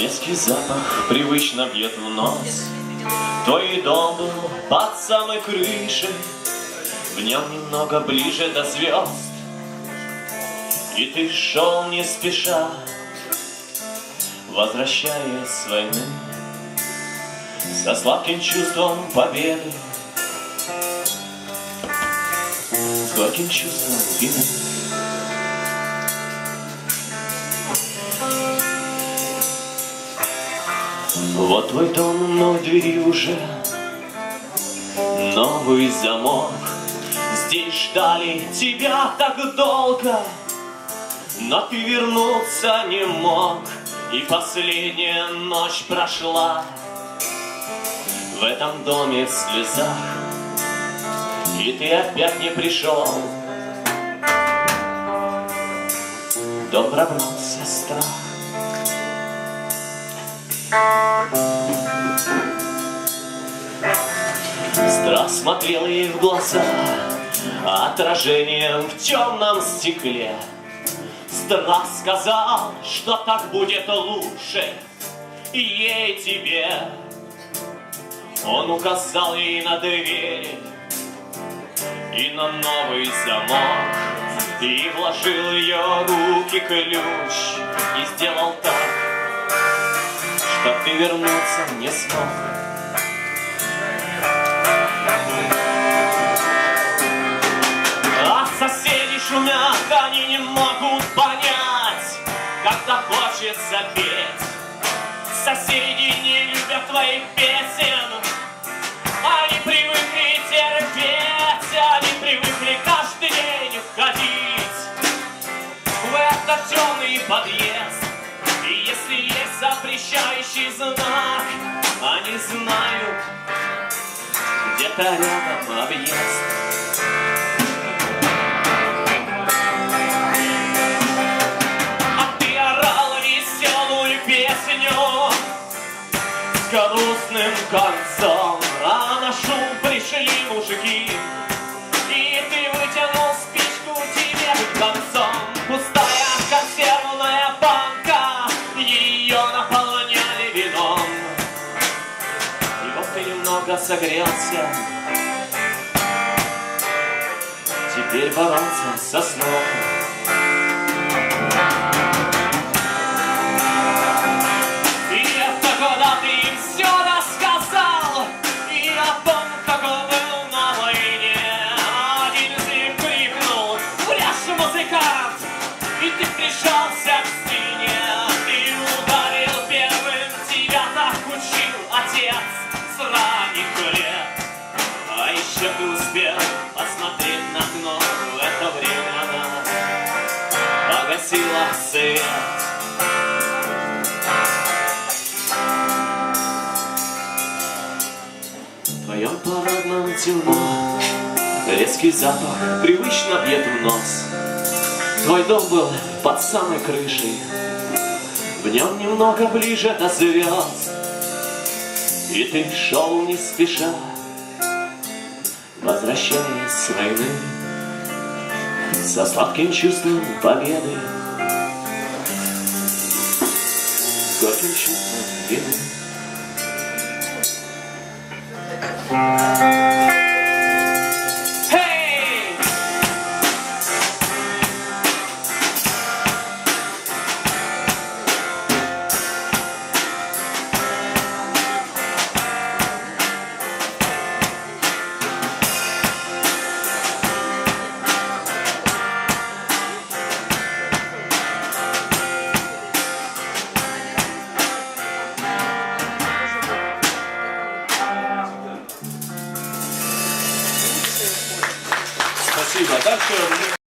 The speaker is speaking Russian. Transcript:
Резкий запах привычно бьет в нос. Твой дом был под самой крышей В нем немного ближе до звезд. И ты шел не спеша Возвращаясь с войны Со сладким чувством победы. С горьким чувством вины Вот твой дом, но двери уже. Новый замок. Здесь ждали тебя так долго Но ты вернуться не мог. И последняя ночь прошла. В этом доме в слезах. И ты опять не пришел. Дом пробрался страх Страх смотрел ей в глаза Отражением в темном стекле. Страх сказал, что так будет лучше ей тебе. Он указал ей на дверь И на новый замок И вложил ее руки ключ И сделал так Чтоб ты вернуться не смог А соседи шумят, они не могут понять, Когда хочется петь. Соседи не любят твоих песен, Они привыкли терпеть, Они привыкли каждый день входить В этот темный подъезд. Запрещающий знак, Они знают, где-то рядом объезд. А грустным концом. А на шум пришли мужики согрелся. Теперь бороться со сном. И это когда ты все рассказал И о том, как был на войне. Один из них крикнул «Врешь, музыкант!» И ты прижался к стене. Ты ударил первым, тебя так учил отец с ранних лет А еще ты успел посмотреть на окно В это время она погасила свет. В твоем парадном темно. Резкий запах привычно бьет в нос. Твой дом был под самой крышей. В нем немного ближе до звезд И ты шел не спеша Возвращаясь с войны. Со сладким чувством победы С горьким чувством вины that's good.